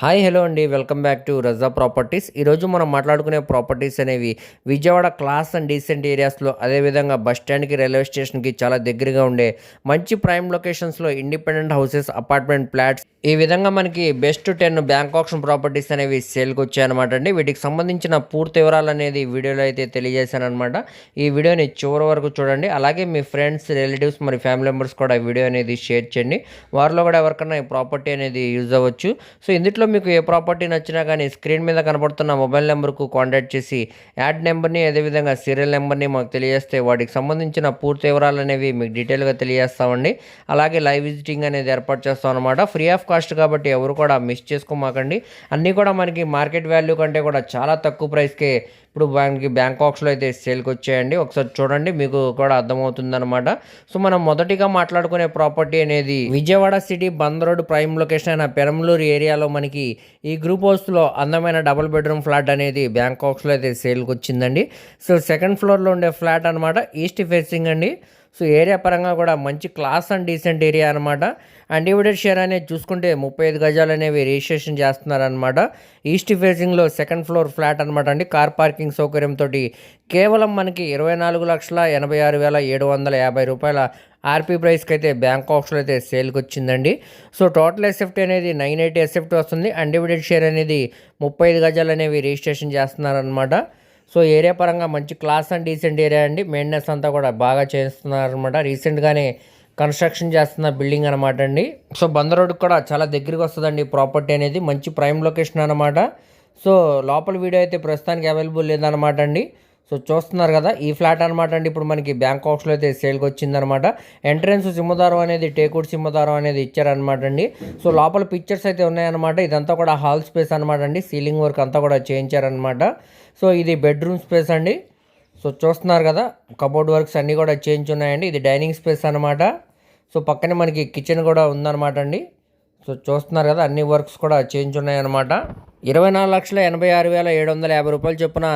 Hi hello అండి. Welcome back to Raza properties. ఈరోజు మనం మాట్లాడుకునే ప్రాపర్టీస్ అనేవి విజయవాడ క్లాస్ అండ్ డీసెంట్ ఏరియాస్లో అదేవిధంగా బస్ స్టాండ్కి రైల్వే స్టేషన్కి చాలా దగ్గరగా ఉండే మంచి ప్రైమ్ లొకేషన్స్లో ఇండిపెండెంట్ హౌసెస్ అపార్ట్మెంట్ ఫ్లాట్స్ ఈ విధంగా మనకి best ten bank option properties అనేవి సేల్కి వచ్చాయన్నమాట అండి. వీటికి సంబంధించిన పూర్తి వివరాలు అనేది వీడియోలో అయితే తెలియజేశానమాట ఈ వీడియోని చివరి వరకు చూడండి. అలాగే మీ ఫ్రెండ్స్ రిలేటివ్స్ మరి ఫ్యామిలీ మెంబర్స్ కూడా వీడియో అనేది షేర్ చేయండి. వారిలో కూడా ఎవరికైనా ఈ ప్రాపర్టీ అనేది యూజ్ అవ్వచ్చు. సో ఇందులో మీకు ఏ ప్రాపర్టీ నచ్చినా కానీ స్క్రీన్ మీద కనబడుతున్న మొబైల్ నెంబర్కు కాంటాక్ట్ చేసి యాడ్ నెంబర్ని అదేవిధంగా సీరియల్ నెంబర్ని మాకు తెలియజేస్తే వాటికి సంబంధించిన పూర్తి వివరాలు అనేవి మీకు డీటెయిల్గా తెలియజేస్తామండి. అలాగే లైవ్ విజిటింగ్ అనేది ఏర్పాటు చేస్తాం అనమాట ఫ్రీ ఆఫ్ కాస్ట్ కాబట్టి ఎవరు కూడా మిస్ చేసుకోమాకండి. అన్నీ కూడా మనకి మార్కెట్ వాల్యూ కంటే కూడా చాలా తక్కువ ప్రైస్కే ఇప్పుడు మనకి బ్యాంకాక్స్లో అయితే సేల్కి వచ్చాయండి. ఒకసారి చూడండి మీకు కూడా అర్థమవుతుందనమాట సో మనం మొదటిగా మాట్లాడుకునే ప్రాపర్టీ అనేది Vijayawada city Bandar road prime location అయిన పెరంలూరు ఏరియాలో మనకి ఈ గ్రూప్ హౌస్లో అందమైన డబుల్ బెడ్రూమ్ ఫ్లాట్ అనేది బ్యాంకాక్స్లో అయితే సేల్కి వచ్చిందండి. సో సెకండ్ ఫ్లోర్లో ఉండే ఫ్లాట్ అనమాట ఈస్ట్ ఫేసింగ్ అండి. సో ఏరియా పరంగా కూడా మంచి క్లాస్ అండ్ డీసెంట్ ఏరియా అనమాట అన్డివిడెడ్ షేర్ అనేది చూసుకుంటే ముప్పై ఐదు గజాలు అనేవి రిజిస్ట్రేషన్ చేస్తున్నారనమాట ఈస్ట్ ఫేసింగ్లో సెకండ్ ఫ్లోర్ ఫ్లాట్ అనమాట అండి. కార్ పార్కింగ్ సౌకర్యంతో కేవలం మనకి ఇరవై నాలుగు లక్షల ఎనభై ఆరు వేల ఏడు వందల యాభై రూపాయల ఆర్పీ ప్రైస్కి అయితే బ్యాంకాక్స్లో అయితే సేల్కి వచ్చిందండి. So total S F T అనేది nine eighty S F T వస్తుంది. అన్డివిడెడ్ షేర్ అనేది ముప్పై ఐదు గజాలు అనేవి రిజిస్ట్రేషన్ చేస్తున్నారనమాట సో ఏరియా పరంగా మంచి క్లాస్ అండ్ డీసెంట్ ఏరియా అండి. మెయింటెనెన్స్ అంతా కూడా బాగా చేస్తున్నారనమాట రీసెంట్గానే కన్స్ట్రక్షన్ చేస్తున్న బిల్డింగ్ అనమాట అండి. సో బందర్ రోడ్కి కూడా చాలా దగ్గరికి వస్తుందండి. ప్రాపర్టీ అనేది మంచి ప్రైమ్ లొకేషన్ అనమాట సో లోపల వీడియో అయితే ప్రస్తుతానికి అవైలబుల్ లేదనమాట అండి. సో చూస్తున్నారు కదా ఈ ఫ్లాట్ అనమాట అండి. ఇప్పుడు మనకి బ్యాంకాక్స్లో అయితే సేల్కి వచ్చిందనమాట ఎంట్రన్స్ సింహదారం అనేది టేకుడ్ సింహదారం అనేది ఇచ్చారనమాట అండి. సో లోపల పిక్చర్స్ అయితే ఉన్నాయన్నమాట. ఇదంతా కూడా హాల్ స్పేస్ అనమాట అండి. సీలింగ్ వర్క్ అంతా కూడా చేయించారనమాట సో ఇది బెడ్రూమ్ స్పేస్ అండి. సో చూస్తున్నారు కదా కబోర్డ్ వర్క్స్ అన్నీ కూడా చేంజ్ ఉన్నాయండి. ఇది డైనింగ్ స్పేస్ అనమాట సో పక్కనే మనకి కిచెన్ కూడా ఉందన్నమాట అండి. సో చూస్తున్నారు కదా అన్ని వర్క్స్ కూడా చేంజ్ ఉన్నాయన్నమాట. ఇరవై నాలుగు లక్షల ఎనభై ఆరు వేల ఏడు వందల యాభై రూపాయలు చొప్పున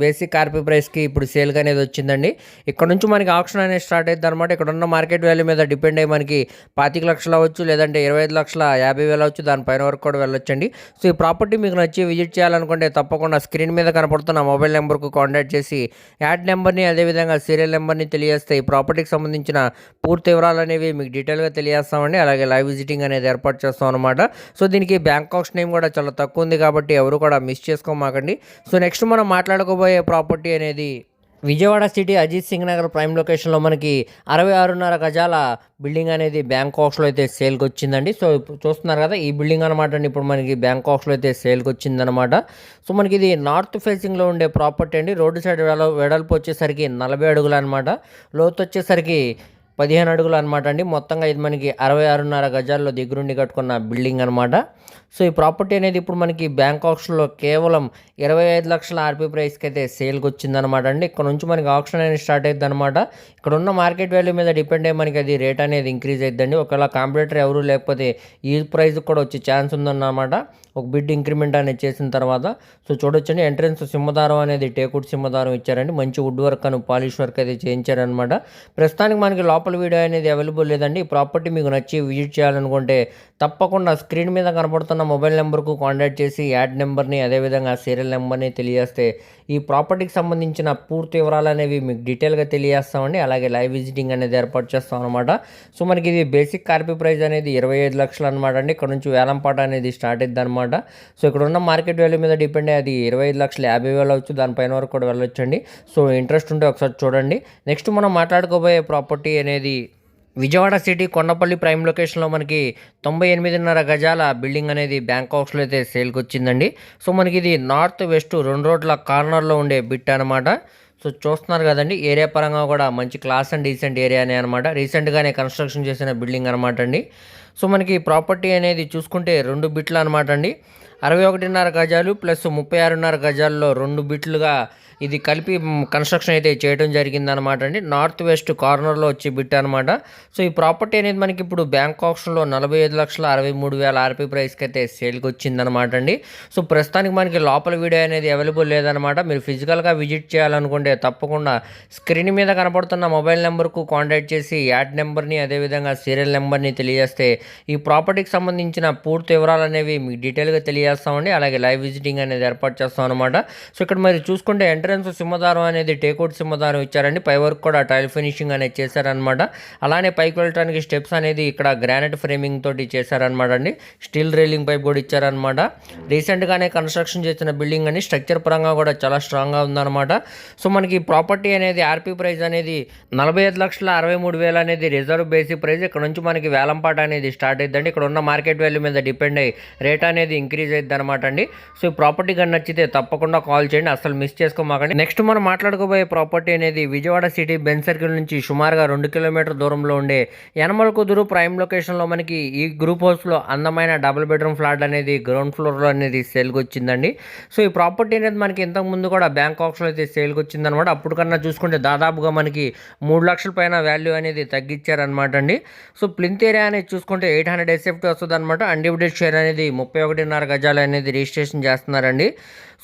బేసిక్ ఆర్పీ ప్రైస్కి ఇప్పుడు సేల్గా అనేది వచ్చిందండి. ఇక్కడ నుంచి మనకి ఆప్షన్ అనేది స్టార్ట్ అవుతుంది అనమాట ఇక్కడ ఉన్న మార్కెట్ వాల్యూ మీద డిపెండ్ అయ్యి మనకి పాతిక లక్షలు అవ్వచ్చు లేదంటే ఇరవై ఐదు లక్షల యాభై వేలు అవ్వచ్చు దానిపైన వరకు కూడా వెళ్ళొచ్చండి. సో ఈ ప్రాపర్టీ మీకు నచ్చి విజిట్ చేయాలనుకుంటే తప్పకుండా స్క్రీన్ మీద కనపడుతున్న మొబైల్ నెంబర్కు కాంటాక్ట్ చేసి యాడ్ నెంబర్ని అదేవిధంగా సీరియల్ నెంబర్ని తెలియజేస్తే ఈ ప్రాపర్టీకి సంబంధించిన పూర్తి వివరాలు అనేవి మీకు డీటెయిల్గా తెలియజేస్తామండి. అలాగే లైవ్ విజిటింగ్ అనేది ఏర్పాటు చేస్తాం అనమాట సో దీనికి బ్యాంక్ ఆప్షన్ నేమ్ కూడా చాలా తక్కువ ఉంది కాబట్టి ఎవరు కూడా మిస్ చేసుకోమాకండి. సో నెక్స్ట్ మనం మాట్లాడుకోబోయే ప్రాపర్టీ అనేది విజయవాడ సిటీ అజిత్ సింగ్ నగర్ ప్రైమ్ లొకేషన్లో మనకి అరవై ఆరున్నర గజాల బిల్డింగ్ అనేది బ్యాంకాక్స్లో అయితే సేల్కి వచ్చిందండి సో చూస్తున్నారు కదా ఈ బిల్డింగ్ అనమాట అండి. ఇప్పుడు మనకి బ్యాంకాక్స్లో అయితే సేల్కి వచ్చిందనమాట సో మనకి ఇది నార్త్ ఫేసింగ్లో ఉండే ప్రాపర్టీ అండి. రోడ్డు సైడ్ వెడల్పు వెడల్పు వచ్చేసరికి నలభై అడుగులు అనమాట లోతు వచ్చేసరికి పదిహేను అడుగులు అనమాట అండి. మొత్తంగా ఇది మనకి అరవై ఆరున్నర గజాల్లో దగ్గరుండి కట్టుకున్న బిల్డింగ్ అనమాట సో ఈ ప్రాపర్టీ అనేది ఇప్పుడు మనకి బ్యాంక్ ఆప్షన్లో కేవలం ఇరవై ఐదు లక్షల ఆర్పీ ప్రైస్కి అయితే సేల్కి వచ్చిందనమాట అండి. ఇక్కడ నుంచి మనకి ఆప్షన్ అనేది స్టార్ట్ అవుతుంది అనమాట ఇక్కడ ఉన్న మార్కెట్ వాల్యూ మీద డిపెండ్ అయ్యి మనకి అది రేట్ అనేది ఇంక్రీజ్ అవుతుందండి ఒకవేళ కాంపిటేటర్ ఎవరు లేకపోతే ఈ ప్రైస్ కూడా వచ్చే ఛాన్స్ ఉందన్నమాట. ఒక బిడ్ ఇంక్రిమెంట్ అనేది చేసిన తర్వాత. సో చూడొచ్చండి ఎంట్రన్స్ సింహదారం అనేది టేకుడ్ సింహదారం ఇచ్చారండి. మంచి వుడ్ వర్క్ అని పాలిష్ వర్క్ అయితే చేయించారనమాట ప్రస్తుతానికి మనకి లోపల వీడియో అనేది అవైలబుల్ లేదండి. ఈ ప్రాపర్టీ మీకు నచ్చి విజిట్ చేయాలనుకుంటే తప్పకుండా స్క్రీన్ మీద కనపడుతున్న మొబైల్ నెంబర్కు కాంటాక్ట్ చేసి యాడ్ నెంబర్ని అదేవిధంగా సీరియల్ నెంబర్ని తెలియజేస్తే ఈ ప్రాపర్టీకి సంబంధించిన పూర్తి వివరాలు అనేవి మీకు డీటెయిల్గా తెలియజేస్తామండి. అలాగే లైవ్ విజిటింగ్ అనేది ఏర్పాటు చేస్తాం అనమాట సో మనకి ఇది బేసిక్ కార్పీ ప్రైస్ అనేది ఇరవై ఐదు లక్షలు అనమాట అండి. ఇక్కడ నుంచి వేలంపాట అనేది స్టార్ట్ అయింది అనమాట సో ఇక్కడ ఉన్న మార్కెట్ వాల్యూ మీద డిపెండ్ అయ్యి అది ఇరవై ఐదు లక్షలు యాభై వేలు అవచ్చు దానిపైన వరకు కూడా వెళ్ళొచ్చండి. సో ఇంట్రెస్ట్ ఉంటే ఒకసారి చూడండి. నెక్స్ట్ మనం మాట్లాడుకోబోయే ప్రాపర్టీ అనేది విజయవాడ సిటీ కొండపల్లి ప్రైమ్ లొకేషన్లో మనకి తొంభై ఎనిమిదిన్నర గజాల బిల్డింగ్ అనేది బ్యాంకాక్స్లో అయితే సేల్కి వచ్చిందండి సో మనకి ఇది నార్త్ వెస్ట్ రెండు రోడ్ల కార్నర్లో ఉండే బిట్ అనమాట సో చూస్తున్నారు కదండి ఏరియా పరంగా కూడా మంచి క్లాస్ అండ్ డీసెంట్ ఏరియానే అనమాట రీసెంట్గానే కన్స్ట్రక్షన్ చేసిన బిల్డింగ్ అనమాట అండి. సో మనకి ప్రాపర్టీ అనేది చూసుకుంటే రెండు బిట్లు అనమాట అండి. అరవై ఒకటిన్నర గజాలు ప్లస్ ముప్పై ఆరున్నర గజాల్లో రెండు బిట్లుగా ఇది కలిపి కన్స్ట్రక్షన్ అయితే చేయడం జరిగిందనమాట అండి. నార్త్ వెస్ట్ కార్నర్లో వచ్చి బిట్ అనమాట సో ఈ ప్రాపర్టీ అనేది మనకి ఇప్పుడు బ్యాంక్ ఆప్షన్లో నలభై ఐదు లక్షల అరవై మూడు వేల ఆర్పీ ప్రైస్కి అయితే సేల్కి వచ్చిందనమాట అండి. సో ప్రస్తుతానికి మనకి లోపల వీడియో అనేది అవైలబుల్ లేదనమాట మీరు ఫిజికల్గా విజిట్ చేయాలనుకుంటే తప్పకుండా స్క్రీన్ మీద కనపడుతున్న మొబైల్ నెంబర్కు కాంటాక్ట్ చేసి యాడ్ నెంబర్ని అదేవిధంగా సీరియల్ నెంబర్ని తెలియజేస్తే ఈ ప్రాపర్టీకి సంబంధించిన పూర్తి వివరాలు అనేవి మీకు డీటెయిల్గా తెలియజేస్తామండి. అలాగే లైవ్ విజిటింగ్ అనేది ఏర్పాటు చేస్తాం అనమాట సో ఇక్కడ మరి చూసుకుంటే ఎంట్రన్స్ సింహదారం అనేది టేకౌట్ సింహదారం ఇచ్చారండి. పై వరకు కూడా టైల్ ఫినిషింగ్ అనేది చేశారనమాట అలానే పైకి వెళ్ళడానికి స్టెప్స్ అనేది ఇక్కడ గ్రానైట్ ఫ్రేమింగ్ తోటి చేశారనమాట అండి. స్టీల్ రైలింగ్ పైప్ కూడా ఇచ్చారనమాట రీసెంట్గానే కన్స్ట్రక్షన్ చేసిన బిల్డింగ్ అని స్ట్రక్చర్ పరంగా కూడా చాలా స్ట్రాంగ్గా ఉందన్నమాట. సో మనకి ప్రాపర్టీ అనేది ఆర్పీ ప్రైస్ అనేది నలభై ఐదు లక్షల అరవై మూడు వేలు అనేది రిజర్వ్ బేసిక్ ప్రైస్. ఇక్కడ నుంచి మనకి వేలంపాట అనేది స్టార్ట్ అయిద్దండి. ఇక్కడ ఉన్న మార్కెట్ వాల్యూ మీద డిపెండ్ అయ్యి రేట్ అనేది ఇంక్రీజ్ అయిద్ది అనమాట అండి. సో ఈ ప్రాపర్టీ కానీ నచ్చితే తప్పకుండా కాల్ చేయండి. అసలు మిస్ మాకండి. నెక్స్ట్ మనం మాట్లాడుకోబోయే ప్రాపర్టీ అనేది విజయవాడ సిటీ బెన్ సర్కిల్ నుంచి సుమారుగా రెండు కిలోమీటర్ దూరంలో ఉండే యనమల కుదురు ప్రైమ్ లొకేషన్లో మనకి ఈ గ్రూప్ హౌస్లో అందమైన డబుల్ బెడ్రూమ్ ఫ్లాట్ అనేది గ్రౌండ్ ఫ్లోర్లో అనేది సేల్కి వచ్చిందండి. సో ఈ ప్రాపర్టీ అనేది మనకి ఇంతకు ముందు కూడా బ్యాంక్ ఆప్షన్ అయితే సేల్కి వచ్చిందనమాట అప్పుడు కన్నా చూసుకుంటే దాదాపుగా మనకి మూడు లక్షల పైన వాల్యూ అనేది తగ్గించారనమాట అండి. సో ప్లింత్ ఏరియా అనేది చూసుకుంటే ఎయిట్ హండ్రెడ్ ఎస్ఎఫ్టీ వస్తుంది అనమాట అన్డివిడెడ్ షేర్ అనేది ముప్పై ఒకటిన్నర గజాలు అనేది రిజిస్ట్రేషన్ చేస్తున్నారండి.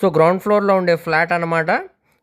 సో గ్రౌండ్ ఫ్లోర్లో ఉండే ఫ్లాట్ అనమాట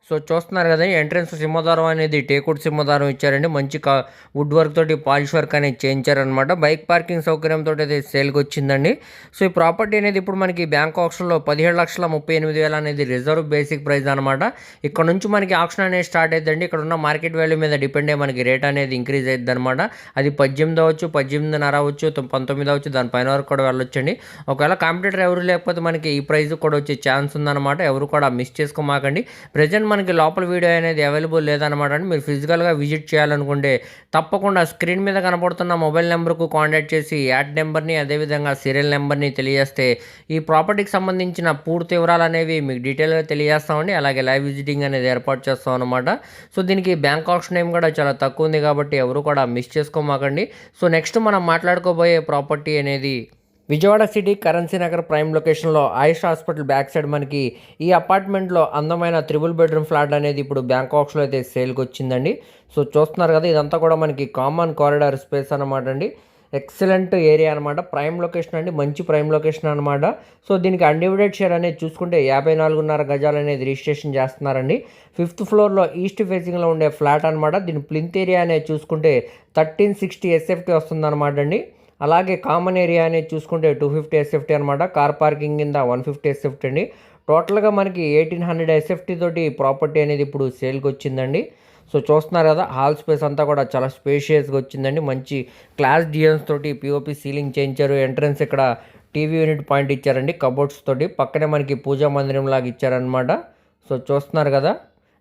సో చూస్తున్నారు కదా ఎంట్రన్స్ సింహదారం అనేది టేకుడ్ సింహదారం ఇచ్చారండి. మంచి కా వుడ్ వర్క్ తోటి పాలిష్ వర్క్ అనేది చేయించారనమాట బైక్ పార్కింగ్ సౌకర్యంతో అయితే సేల్కి వచ్చిందండి. సో ఈ ప్రాపర్టీ అనేది ఇప్పుడు మనకి బ్యాంక్ ఆప్షన్లో పదిహేడు లక్షల ముప్పై ఎనిమిది వేల అనేది రిజర్వ్ బేసిక్ ప్రైస్ అనమాట ఇక్కడ నుంచి మనకి ఆప్షన్ అనేది స్టార్ట్ అవుతుందండి ఇక్కడ ఉన్న మార్కెట్ వాల్యూ మీద డిపెండ్ అయ్యి మనకి రేట్ అనేది ఇంక్రీజ్ అవుతుంది అనమాట అది పద్దెనిమిది అవచ్చు పద్దెనిమిదిన్నర అవచ్చు పంతొమ్మిది అవచ్చు దానిపైన వరకు కూడా వెళ్ళొచ్చండి. ఒకవేళ కాంపిటేటర్ ఎవరు లేకపోతే మనకి ఈ ప్రైస్ కూడా వచ్చే ఛాన్స్ ఉందన్నమాట. ఎవరు కూడా మిస్ చేసుకోమాకండి. ప్రజెంట్ మనకి లోపల వీడియో అనేది అవైలబుల్ లేదనమాట అండి. మీరు ఫిజికల్గా విజిట్ చేయాలనుకుంటే తప్పకుండా స్క్రీన్ మీద కనపడుతున్న మొబైల్ నెంబర్కు కాంటాక్ట్ చేసి యాడ్ నెంబర్ని అదేవిధంగా సీరియల్ నెంబర్ని తెలియజేస్తే ఈ ప్రాపర్టీకి సంబంధించిన పూర్తి వివరాలు అనేవి మీకు డీటెయిల్గా తెలియజేస్తామండి. అలాగే లైవ్ విజిటింగ్ అనేది ఏర్పాటు చేస్తాం అనమాట సో దీనికి బ్యాంక్ ఆప్షన్ నేమ్ కూడా చాలా తక్కువ ఉంది కాబట్టి ఎవరు కూడా మిస్ చేసుకోమాకండి. సో నెక్స్ట్ మనం మాట్లాడుకోబోయే ప్రాపర్టీ అనేది Vijayawada city currency Nagar prime లొకేషన్లో ఆయుష్ హాస్పిటల్ బ్యాక్ సైడ్ మనకి ఈ అపార్ట్మెంట్లో అందమైన త్రిబుల్ బెడ్రూమ్ ఫ్లాట్ అనేది ఇప్పుడు బ్యాంకాక్స్లో అయితే సేల్కి వచ్చిందండి. సో చూస్తున్నారు కదా ఇదంతా కూడా మనకి కామన్ కారిడార్ స్పేస్ అనమాట అండి. ఎక్సలెంట్ ఏరియా అనమాట ప్రైమ్ లొకేషన్ అండి మంచి ప్రైమ్ లొకేషన్ అనమాట సో దీనికి అన్డివిడెడ్ షేర్ అనేది చూసుకుంటే యాభై నాలుగున్నర గజాలు అనేది రిజిస్ట్రేషన్ చేస్తున్నారండి. ఫిఫ్త్ ఫ్లోర్లో ఈస్ట్ ఫేసింగ్లో ఉండే ఫ్లాట్ అనమాట దీని ప్లింత్ ఏరియా అనేది చూసుకుంటే థర్టీన్ సిక్స్టీ ఎస్ఎఫ్టీ వస్తుందన్నమాట అండి. అలాగే కామన్ ఏరియా అనేది చూసుకుంటే టూ ఫిఫ్టీ ఎస్ఎఫ్టీ అనమాట కార్ పార్కింగ్ కింద వన్ ఫిఫ్టీ ఎస్ఎఫ్టీ అండి. టోటల్గా మనకి ఎయిటీన్ హండ్రెడ్ ఎస్ఎఫ్టీ తోటి ప్రాపర్టీ అనేది ఇప్పుడు సేల్కి వచ్చిందండి. సో చూస్తున్నారు కదా హాల్ స్పేస్ అంతా కూడా చాలా స్పేషియస్గా వచ్చిందండి. మంచి క్లాస్ డిజైన్స్ తోటి పిఓపి సీలింగ్ చేయించారు. ఎంట్రన్స్ ఇక్కడ టీవీ యూనిట్ పాయింట్ ఇచ్చారండి. కబోర్డ్స్ తోటి. పక్కనే మనకి పూజా మందిరం లాగా ఇచ్చారనమాట సో చూస్తున్నారు కదా.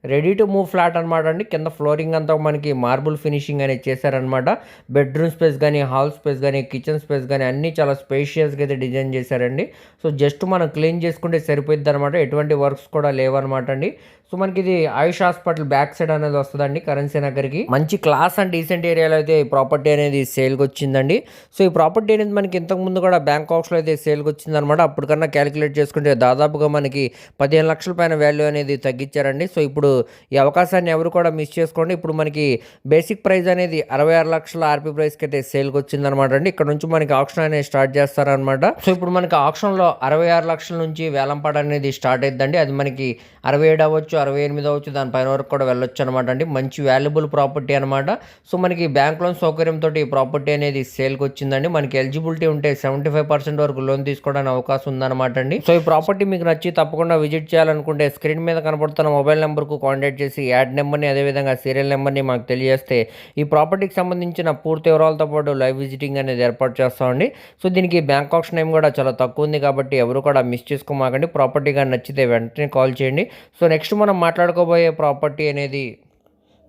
రెడీ టు మూవ్ ఫ్లాట్ అనమాట అండి. కింద ఫ్లోరింగ్ అంతా మనకి మార్బుల్ ఫినిషింగ్ అనేది చేశారనమాట బెడ్రూమ్ స్పేస్ కానీ హాల్ స్పేస్ కానీ కిచెన్ స్పేస్ కానీ అన్నీ చాలా స్పేషియస్గా అయితే డిజైన్ చేశారండి. సో జస్ట్ మనం క్లీన్ చేసుకుంటే సరిపోద్ది అనమాట ఎటువంటి వర్క్స్ కూడా లేవన్నమాట అండి. సో మనకి ఇది ఆయుష్ హాస్పిటల్ బ్యాక్ సైడ్ అనేది వస్తుందండి కరెన్సీ నగర్కి. మంచి క్లాస్ అండ్ డీసెంట్ ఏరియాలో అయితే ఈ ప్రాపర్టీ అనేది సేల్కి వచ్చిందండి. సో ఈ ప్రాపర్టీ అనేది మనకి ఇంతకు ముందు కూడా బ్యాంకాక్స్లో అయితే సేల్కి వచ్చిందనమాట అప్పటికన్నా క్యాలిక్యులేట్ చేసుకుంటే దాదాపుగా మనకి పదిహేను లక్షల పైన వాల్యూ అనేది తగ్గించారండి. సో ఇప్పుడు ఈ అవకాశాన్ని ఎవరు కూడా మిస్ చేసుకోండి. ఇప్పుడు మనకి బేసిక్ ప్రైస్ అనేది అరవై ఆరు లక్షల ఆర్పీ ప్రైస్కి అయితే సేల్కి వచ్చిందనమాట అండి. ఇక్కడ నుంచి మనకి ఆప్షన్ అనేది స్టార్ట్ చేస్తారనమాట సో ఇప్పుడు మనకి ఆప్షన్లో అరవై ఆరు లక్షల నుంచి వేలంపాట అనేది స్టార్ట్ అయిద్దండి. అది మనకి అరవై ఏడు అవ్వచ్చు అరవై ఎనిమిది అవ్వచ్చు దానిపైన వరకు కూడా వెళ్ళొచ్చు అనమాట అండి. మంచి వాల్యుబుల్ ప్రాపర్టీ అనమాట సో మనకి బ్యాంక్ లోన్ సౌకర్యంతో ఈ ప్రాపర్టీ అనేది సేల్కి వచ్చిందండి. మనకి ఎలిజిబిలిటీ ఉంటే సెవెంటీ ఫైవ్ పర్సెంట్ వరకు లోన్ తీసుకోవడానికి అవకాశం ఉందన్నమాట అండి. సో ఈ ప్రాపర్టీ మీకు నచ్చి తప్పకుండా విజిట్ చేయాలనుకుంటే స్క్రీన్ మీద కనబడుతున్న మొబైల్ నెంబర్కు కాంటాక్ట్ చేసి యాడ్ నెంబర్ని అదేవిధంగా సీరియల్ నెంబర్ని మాకు తెలియజేస్తే ఈ ప్రాపర్టీకి సంబంధించిన పూర్తి వివరాలతో పాటు లైవ్ విజిటింగ్ అనేది ఏర్పాటు చేస్తామండి సో దీనికి బ్యాంక్ ఆప్షన్ నేమ్ కూడా చాలా తక్కువ ఉంది కాబట్టి ఎవరు కూడా మిస్ చేసుకోమాకండి. ప్రాపర్టీ కానీ నచ్చితే వెంటనే కాల్ చేయండి. సో నెక్స్ట్ మనం మాట్లాడుకోబోయే ప్రాపర్టీ అనేది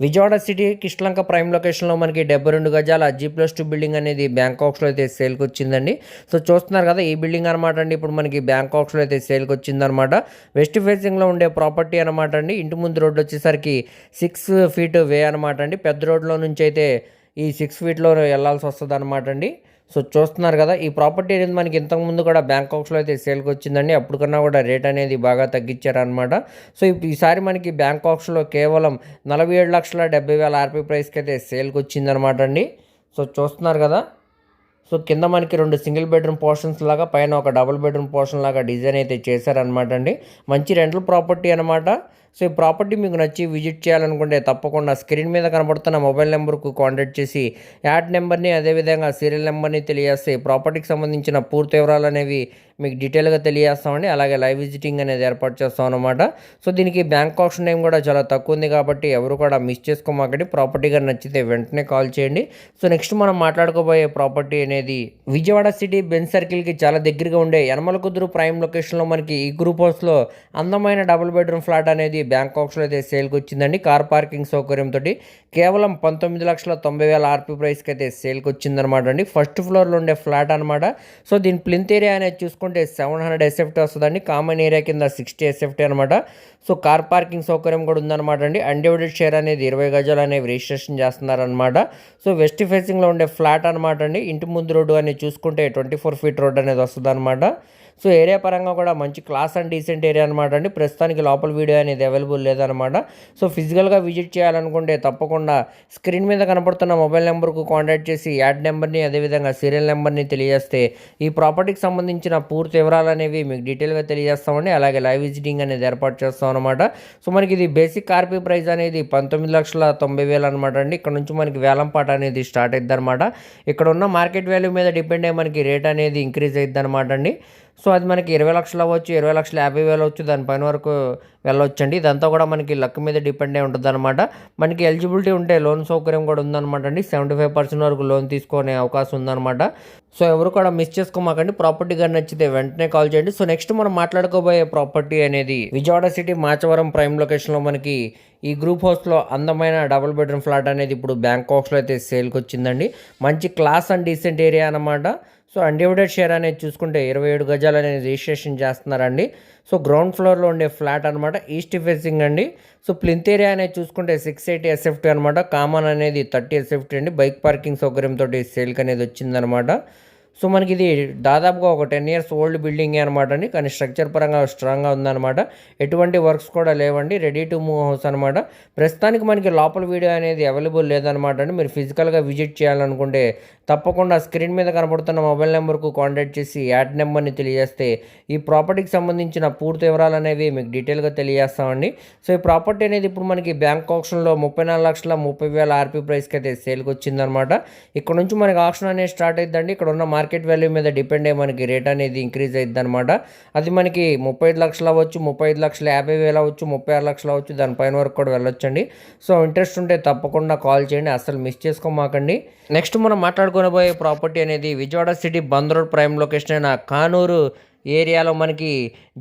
విజయవాడ సిటీ కిష్లంక ప్రైమ్ లొకేషన్లో మనకి డెబ్బై రెండు గజాల జీ ప్లస్ టూ బిల్డింగ్ అనేది బ్యాంకాక్స్లో అయితే సేల్కి వచ్చిందండి. సో చూస్తున్నారు కదా ఈ బిల్డింగ్ అనమాట అండి. ఇప్పుడు మనకి బ్యాంకాక్స్లో అయితే సేల్కి వచ్చిందనమాట వెస్ట్ ఫేసింగ్లో ఉండే ప్రాపర్టీ అనమాట అండి. ఇంటి ముందు రోడ్డు వచ్చేసరికి సిక్స్ ఫీట్ వే అనమాట అండి. పెద్ద రోడ్లో నుంచి అయితే ఈ సిక్స్ ఫీట్లో వెళ్ళాల్సి వస్తుంది అనమాట అండి. సో చూస్తున్నారు కదా ఈ ప్రాపర్టీ అనేది మనకి ఇంతకుముందు కూడా బ్యాంకాక్స్లో అయితే సేల్కి వచ్చిందండి అప్పటికన్నా కూడా రేట్ అనేది బాగా తగ్గించారనమాట సో ఇప్పుడు ఈసారి మనకి బ్యాంకాక్స్లో కేవలం నలభై ఏడు లక్షల డెబ్బై వేల ఆర్పీ ప్రైస్కి అయితే సేల్కి వచ్చిందనమాట అండి. సో చూస్తున్నారు కదా సో కింద మనకి రెండు సింగిల్ బెడ్రూమ్ పోర్షన్స్ లాగా పైన ఒక డబుల్ బెడ్రూమ్ పోర్షన్ లాగా డిజైన్ అయితే చేశారనమాట అండి. మంచి రెంటల్ ప్రాపర్టీ అనమాట సో ఈ ప్రాపర్టీ మీకు నచ్చి విజిట్ చేయాలనుకుంటే తప్పకుండా స్క్రీన్ మీద కనబడుతున్న మొబైల్ నెంబర్కు కాంటాక్ట్ చేసి యాడ్ నెంబర్ని అదేవిధంగా సీరియల్ నెంబర్ని తెలియజేస్తే ప్రాపర్టీకి సంబంధించిన పూర్తి వివరాలు అనేవి మీకు డీటెయిల్గా తెలియజేస్తామండి. అలాగే లైవ్ విజిటింగ్ అనేది ఏర్పాటు చేస్తాం అనమాట సో దీనికి బ్యాంక్ ఆప్షన్ టైం కూడా చాలా తక్కువ ఉంది కాబట్టి ఎవరు కూడా మిస్ చేసుకోమాకండి. ప్రాపర్టీగా నచ్చితే వెంటనే కాల్ చేయండి. సో నెక్స్ట్ మనం మాట్లాడుకోబోయే ప్రాపర్టీ అనేది విజయవాడ సిటీ బెన్ సర్కిల్కి చాలా దగ్గరగా ఉండే యనమల కుదురు ప్రైమ్ లొకేషన్లో మనకి ఈ గ్రూప్ హౌస్లో అందమైన డబుల్ బెడ్రూమ్ ఫ్లాట్ అనేది బ్యాంకాక్స్లో అయితే సేల్కి వచ్చిందండి. కార్ పార్కింగ్ సౌకర్యంతో కేవలం పంతొమ్మిది లక్షల తొంభై వేల ఆర్పీ ప్రైస్కి అయితే సేల్కి వచ్చిందనమాట అండి. ఫస్ట్ ఫ్లోర్లో ఉండే ఫ్లాట్ అనమాట సో దీని ప్లింత్ ఏరియా అనేది చూసుకుంటే సెవెన్ హండ్రెడ్ ఎస్ఎఫ్టీ వస్తుందండి. కామన్ ఏరియా కింద సిక్స్టీ ఎస్ఎఫ్టీ అనమాట సో కార్ పార్కింగ్ సౌకర్యం కూడా ఉందన్నమాట అండి. అన్డివైడెడ్ షేర్ అనేది ఇరవై గజాలు అనేవి రిజిస్ట్రేషన్ చేస్తున్నారనమాట సో వెస్ట్ ఫేసింగ్లో ఉండే ఫ్లాట్ అనమాట అండి. ఇంటి ముందు రోడ్డు అనేది చూసుకుంటే ట్వంటీ ఫోర్ ఫీట్ రోడ్ అనేది వస్తుంది అనమాట సో ఏరియా పరంగా కూడా మంచి క్లాస్ అండ్ డీసెంట్ ఏరియా అనమాట అండి. ప్రస్తుతానికి లోపల వీడియో అనేది అవైలబుల్ లేదనమాట సో ఫిజికల్గా విజిట్ చేయాలనుకుంటే తప్పకుండా స్క్రీన్ మీద కనపడుతున్న మొబైల్ నెంబర్కు కాంటాక్ట్ చేసి యాడ్ నెంబర్ని అదేవిధంగా సీరియల్ నెంబర్ని తెలియజేస్తే ఈ ప్రాపర్టీకి సంబంధించిన పూర్తి వివరాలు అనేవి మీకు డీటెయిల్గా తెలియజేస్తామండి. అలాగే లైవ్ విజిటింగ్ అనేది ఏర్పాటు చేస్తాం అనమాట సో మనకి ఇది బేసిక్ ఆర్పీ ప్రైస్ అనేది పంతొమ్మిది లక్షల తొంభై వేలు అనమాట అండి. ఇక్కడ నుంచి మనకి వేలంపాట అనేది స్టార్ట్ అవుతుంది అనమాట ఇక్కడ ఉన్న మార్కెట్ వాల్యూ మీద డిపెండ్ అయ్యి మనకి రేట్ అనేది ఇంక్రీజ్ అవుతుంది అనమాట అండి. సో అది మనకి ఇరవై లక్షలు అవ్వచ్చు ఇరవై లక్షల యాభై వేలు అవ్వచ్చు దానిపైన వరకు వెళ్ళొచ్చండి. ఇదంతా కూడా మనకి లక్ మీద డిపెండ్ అయి ఉంటుంది అనమాట మనకి ఎలిజిబిలిటీ ఉంటే లోన్ సౌకర్యం కూడా ఉందన్నమాట అండి సెవెంటీ ఫైవ్ పర్సెంట్ వరకు లోన్ తీసుకునే అవకాశం ఉందన్నమాట. సో ఎవరు కూడా మిస్ చేసుకోమాకండి. ప్రాపర్టీ కానీ నచ్చితే వెంటనే కాల్ చేయండి. సో నెక్స్ట్ మనం మాట్లాడుకోబోయే ప్రాపర్టీ అనేది విజయవాడ సిటీ మాచవరం ప్రైమ్ లొకేషన్లో మనకి ఈ గ్రూప్ హౌస్లో అందమైన డబుల్ బెడ్రూమ్ ఫ్లాట్ అనేది ఇప్పుడు బ్యాంకాక్స్లో అయితే సేల్కి వచ్చిందండి. మంచి క్లాస్ అండ్ డీసెంట్ ఏరియా అనమాట సో అన్డివైడెడ్ షేర్ అనేది చూసుకుంటే ఇరవై ఏడు గజాలు అనేది రిజిస్ట్రేషన్ చేస్తున్నారండి. సో గ్రౌండ్ ఫ్లోర్లో ఉండే ఫ్లాట్ అనమాట ఈస్ట్ ఫేసింగ్ అండి. సో ప్లింత్ ఏరియా అనేది చూసుకుంటే సిక్స్ ఎయిటీ ఎస్ఎఫ్టీ అనమాట కామన్ అనేది థర్టీ ఎస్ఎఫ్టీ అండి. బైక్ పార్కింగ్ సౌకర్యంతో సేల్కి అనేది వచ్చిందనమాట సో మనకి ఇది దాదాపుగా ఒక టెన్ ఇయర్స్ ఓల్డ్ బిల్డింగ్ అనమాట అండి. కానీ స్ట్రక్చర్ పరంగా స్ట్రాంగ్గా ఉందన్నమాట. ఎటువంటి వర్క్స్ కూడా లేవండి. రెడీ టు మూవ్ హౌస్ అనమాట ప్రస్తుతానికి మనకి లోపల వీడియో అనేది అవైలబుల్ లేదనమాట అండి. మీరు ఫిజికల్గా విజిట్ చేయాలనుకుంటే తప్పకుండా స్క్రీన్ మీద కనబడుతున్న మొబైల్ నెంబర్కు కాంటాక్ట్ చేసి యాడ్ నెంబర్ని తెలియజేస్తే ఈ ప్రాపర్టీకి సంబంధించిన పూర్తి వివరాలు అనేవి మీకు డీటెయిల్గా తెలియజేస్తామండి. సో ఈ ప్రాపర్టీ అనేది ఇప్పుడు మనకి బ్యాంక్ ఆప్షన్లో ముప్పై నాలుగు లక్షల ముప్పై వేల ఆర్పీ ప్రైస్కి అయితే సేల్కి వచ్చిందనమాట ఇక్కడ నుంచి మనకి ఆప్షన్ అనేది స్టార్ట్ అవుతుందండి ఇక్కడ ఉన్న మార్కెట్ వాల్యూ మీద డిపెండ్ అయ్యి మనకి రేట్ అనేది ఇంక్రీజ్ అవుతుంది అనమాట అది మనకి ముప్పై ఐదు లక్షలు అవ్వచ్చు ముప్పై ఐదు లక్షల యాభై వేలు అవ్వచ్చు ముప్పై ఆరు లక్షలు అవ్వచ్చు దానిపైన వరకు కూడా వెళ్ళొచ్చండి. సో ఇంట్రెస్ట్ ఉంటే తప్పకుండా కాల్ చేయండి అసలు మిస్ చేసుకోమాకండి. నెక్స్ట్ మనం కొనబోయే ప్రాపర్టీ అనేది Vijayawada city Bandar road prime location అయిన కానూరు ఏరియాలో మనకి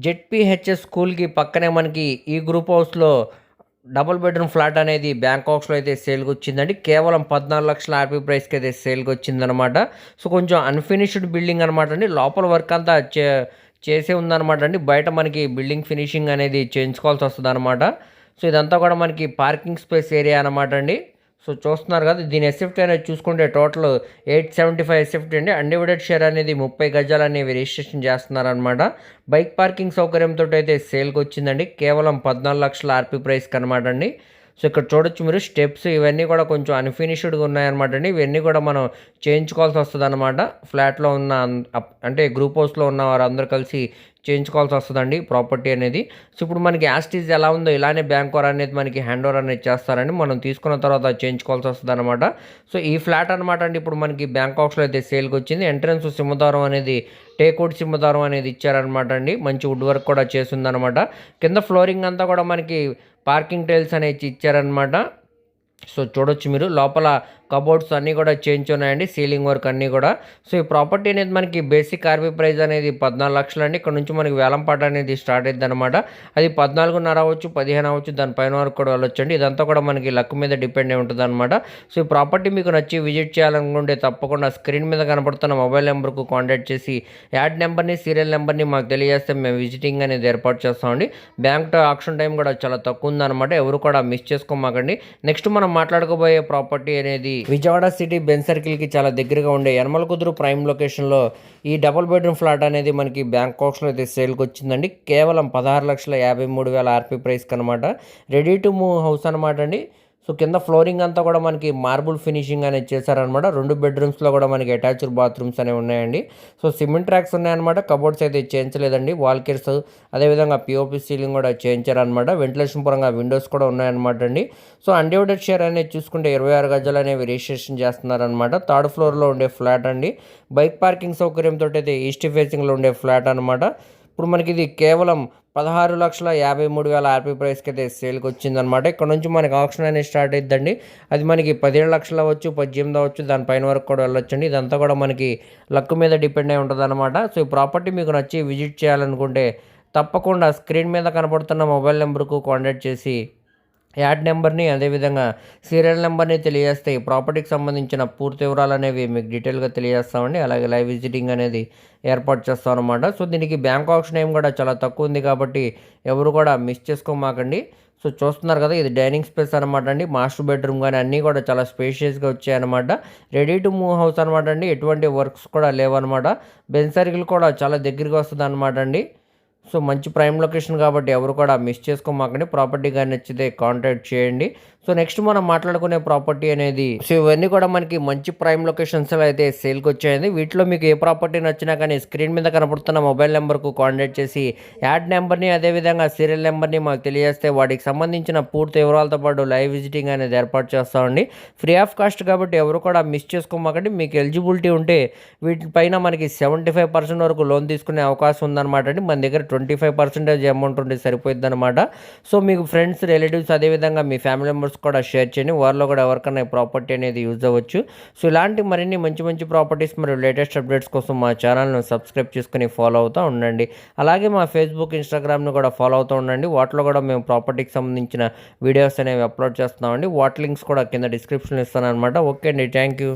జెడ్పిహెచ్ఎస్ స్కూల్కి పక్కనే మనకి ఈ గ్రూప్ హౌస్లో డబుల్ బెడ్రూమ్ ఫ్లాట్ అనేది బ్యాంకాక్స్లో అయితే సేల్కి వచ్చిందండి కేవలం పద్నాలుగు లక్షల ఆర్పీ ప్రైస్కి అయితే సేల్కి వచ్చిందనమాట సో కొంచెం అన్ఫినిష్డ్ బిల్డింగ్ అనమాట అండి. లోపల వర్క్ అంతా చే చేసే ఉందన్నమాట అండి. బయట మనకి బిల్డింగ్ ఫినిషింగ్ అనేది చేయించుకోవాల్సి వస్తుంది అనమాట సో ఇదంతా కూడా మనకి పార్కింగ్ స్పేస్ ఏరియా అనమాట అండి. సో చూస్తున్నారు కదా దీని ఎస్ఎఫ్టీ అనేది చూసుకుంటే total eight seventy five SFT అండి. అన్డివైడెడ్ షేర్ అనేది ముప్పై గజాలు అనేవి రిజిస్ట్రేషన్ చేస్తున్నారనమాట బైక్ పార్కింగ్ సౌకర్యంతో అయితే సేల్కి వచ్చిందండి. కేవలం పద్నాలుగు లక్షల ఆర్పీ ప్రైస్కి అనమాట అండి. సో ఇక్కడ చూడొచ్చు మీరు స్టెప్స్ ఇవన్నీ కూడా కొంచెం అన్ఫినిష్డ్గా ఉన్నాయన్నమాట అండి. ఇవన్నీ కూడా మనం చేయించుకోవాల్సి వస్తుంది అనమాట ఫ్లాట్లో ఉన్న అంటే గ్రూప్ హౌస్లో ఉన్న వారు అందరూ కలిసి చేయించుకోవాల్సి వస్తుందండి ప్రాపర్టీ అనేది. సో ఇప్పుడు మనకి యాస్టీజ్ ఎలా ఉందో ఇలానే బ్యాంక్ వార్ అనేది మనకి హ్యాండ్ ఓవర్ అనేది చేస్తారండి. మనం తీసుకున్న తర్వాత చేయించుకోవాల్సి వస్తుంది అనమాట సో ఈ ఫ్లాట్ అనమాట అండి ఇప్పుడు మనకి బ్యాంకాక్స్లో అయితే సేల్కి వచ్చింది ఎంట్రన్స్ సింహదారం అనేది టేక్వుడ్ సింహదారం అనేది ఇచ్చారనమాట అండి. మంచి వుడ్ వర్క్ కూడా చేసిందనమాట కింద ఫ్లోరింగ్ అంతా కూడా మనకి పార్కింగ్ టైల్స్ అనేది ఇచ్చారనమాట సో చూడొచ్చు మీరు. లోపల కబోర్డ్స్ అన్నీ కూడా చేంజ్ ఉన్నాయండి సీలింగ్ వర్క్ అన్నీ కూడా. సో ఈ ప్రాపర్టీ అనేది మనకి బేసిక్ ఆర్బీ ప్రైస్ అనేది పద్నాలుగు లక్షలు అండి. ఇక్కడ నుంచి మనకి వేలంపాట అనేది స్టార్ట్ అయింది అనమాట అది పద్నాలుగున్నర అవ్వచ్చు పదిహేను అవ్వచ్చు దాని పైన వరకు కూడా వెళ్ళొచ్చండి. ఇదంతా కూడా మనకి లక్ మీద డిపెండ్ అయి ఉంటుంది అనమాట సో ఈ ప్రాపర్టీ మీకు నచ్చి విజిట్ చేయాలనుకుంటే తప్పకుండా స్క్రీన్ మీద కనపడుతున్న మొబైల్ నెంబర్కు కాంటాక్ట్ చేసి యాడ్ నెంబర్ని సీరియల్ నెంబర్ని మాకు తెలియజేస్తే మేము విజిటింగ్ అనేది ఏర్పాటు చేస్తామండి. బ్యాంక్ ఆక్షన్ టైం కూడా చాలా తక్కువ ఉందన్నమాట. ఎవరు కూడా మిస్ చేసుకోమాకండి. నెక్స్ట్ మనం మాట్లాడుకోబోయే ప్రాపర్టీ అనేది విజయవాడ సిటీ బెన్ సర్కిల్కి చాలా దగ్గరగా ఉండే యనమల కుదురు ప్రైమ్ లొకేషన్లో ఈ డబుల్ బెడ్రూమ్ ఫ్లాట్ అనేది మనకి బ్యాంకాక్స్లో అయితే సేల్కి వచ్చిందండి. కేవలం పదహారు లక్షల యాభై మూడు వేల ఆర్పీ ప్రైస్కి అనమాట రెడీ టు మూవ్ హౌస్ అనమాట అండి. సో కింద ఫ్లోరింగ్ అంతా కూడా మనకి మార్బుల్ ఫినిషింగ్ అనేది చేశారనమాట. రెండు బెడ్రూమ్స్లో కూడా మనకి అటాచ్డ్ బాత్రూమ్స్ అనేవి ఉన్నాయండి. సో సిమెంట్ ట్రాక్స్ ఉన్నాయన్నమాట. కబోర్డ్స్ అయితే చేయించలేదండి. వాల్కేర్స్ అదేవిధంగా పిఓపి సీలింగ్ కూడా చేయించారనమాట వెంటిలేషన్ పరంగా విండోస్ కూడా ఉన్నాయన్నమాట అండి. సో అన్డివైడెడ్ షేర్ అనేది చూసుకుంటే ఇరవై ఆరు గజాలు అనేవి రిజిస్ట్రేషన్ చేస్తున్నారనమాట థర్డ్ ఫ్లోర్లో ఉండే ఫ్లాట్ అండి. బైక్ పార్కింగ్ సౌకర్యంతో అయితే ఈస్ట్ ఫేసింగ్లో ఉండే ఫ్లాట్ అనమాట ఇప్పుడు మనకి ఇది కేవలం పదహారు లక్షల యాభై మూడు వేల ఆర్పీ ప్రైస్కి అయితే సేల్కి వచ్చిందనమాట ఇక్కడ నుంచి మనకి ఆప్షన్ అనేది స్టార్ట్ అవుతుందండి అది మనకి పదిహేడు లక్షలు అవ్వచ్చు పద్దెనిమిది అవ్వచ్చు దానిపైన వరకు కూడా వెళ్ళొచ్చండి. ఇదంతా కూడా మనకి లక్ మీద డిపెండ్ అయి ఉంటుంది అనమాట సో ఈ ప్రాపర్టీ మీకు నచ్చి విజిట్ చేయాలనుకుంటే తప్పకుండా స్క్రీన్ మీద కనపడుతున్న మొబైల్ నెంబర్కు కాంటాక్ట్ చేసి యాడ్ నెంబర్ని అదేవిధంగా సీరియల్ నెంబర్ని తెలియజేస్తే ఈ ప్రాపర్టీకి సంబంధించిన పూర్తి వివరాలు అనేవి మీకు డీటెయిల్గా తెలియజేస్తామండి. అలాగే లైవ్ విజిటింగ్ అనేది ఏర్పాటు చేస్తాం అనమాట సో దీనికి బ్యాంక్ ఆప్షన్ ఏం కూడా చాలా తక్కువ ఉంది కాబట్టి ఎవరు కూడా మిస్ చేసుకోమాకండి. సో చూస్తున్నారు కదా ఇది డైనింగ్ స్పేస్ అనమాట అండి. మాస్టర్ బెడ్రూమ్ కానీ అన్నీ కూడా చాలా స్పేషియస్గా వచ్చాయన్నమాట. రెడీ టు మూవ్ హౌస్ అనమాట అండి. ఎటువంటి వర్క్స్ కూడా లేవన్నమాట. బెన్ సర్కిల్ కూడా చాలా దగ్గరగా వస్తుంది అనమాట అండి. సో మంచి ప్రైమ్ లొకేషన్ కాబట్టి ఎవరు కూడా మిస్ చేసుకోమాకండి. ప్రాపర్టీ కానీ నచ్చితే కాంటాక్ట్ చేయండి. సో నెక్స్ట్ మనం మాట్లాడుకునే ప్రాపర్టీ అనేది సో ఇవన్నీ కూడా మనకి మంచి ప్రైమ్ లొకేషన్స్లో అయితే సేల్కి వచ్చాయండి. వీటిలో మీకు ఏ ప్రాపర్టీ నచ్చినా కానీ స్క్రీన్ మీద కనపడుతున్న మొబైల్ నెంబర్కు కాంటాక్ట్ చేసి యాడ్ నెంబర్ని అదేవిధంగా సీరియల్ నెంబర్ని మాకు తెలియజేస్తే వాటికి సంబంధించిన పూర్తి వివరాలతో పాటు లైవ్ విజిటింగ్ అనేది ఏర్పాటు చేస్తామండి. ఫ్రీ ఆఫ్ కాస్ట్ కాబట్టి ఎవరు కూడా మిస్ చేసుకోమాకండి. మీకు ఎలిజిబిలిటీ ఉంటే వీటిపైన మనకి సెవెంటీ ఫైవ్ పర్సెంట్ వరకు లోన్ తీసుకునే అవకాశం ఉందన్నమాట అండి. మన దగ్గర ట్వంటీ ఫైవ్ పర్సెంటేజ్ అమౌంట్ ఉంటే సరిపోద్ది అనమాట సో మీకు ఫ్రెండ్స్ రిలేటివ్స్ అదేవిధంగా మీ ఫ్యామిలీ మెంబర్స్ మెంబర్స్ కూడా షేర్ చేయండి. వారిలో కూడా ఎవరికైనా ఈ ప్రాపర్టీ అనేది యూజ్ అవ్వచ్చు. సో ఇలాంటి మరిన్ని మంచి మంచి ప్రాపర్టీస్ మరియు లేటెస్ట్ అప్డేట్స్ కోసం మా ఛానల్ను సబ్స్క్రైబ్ చేసుకుని ఫాలో అవుతూ ఉండండి. అలాగే మా ఫేస్బుక్ ఇన్స్టాగ్రామ్ను కూడా ఫాలో అవుతూ ఉండండి. వాటిలో కూడా మేము ప్రాపర్టీకి సంబంధించిన వీడియోస్ అనేవి అప్లోడ్ చేస్తున్నామండి. వాటి లింక్స్ కూడా కింద డిస్క్రిప్షన్లో ఇస్తాను అనమాట ఓకే అండి. Thank you.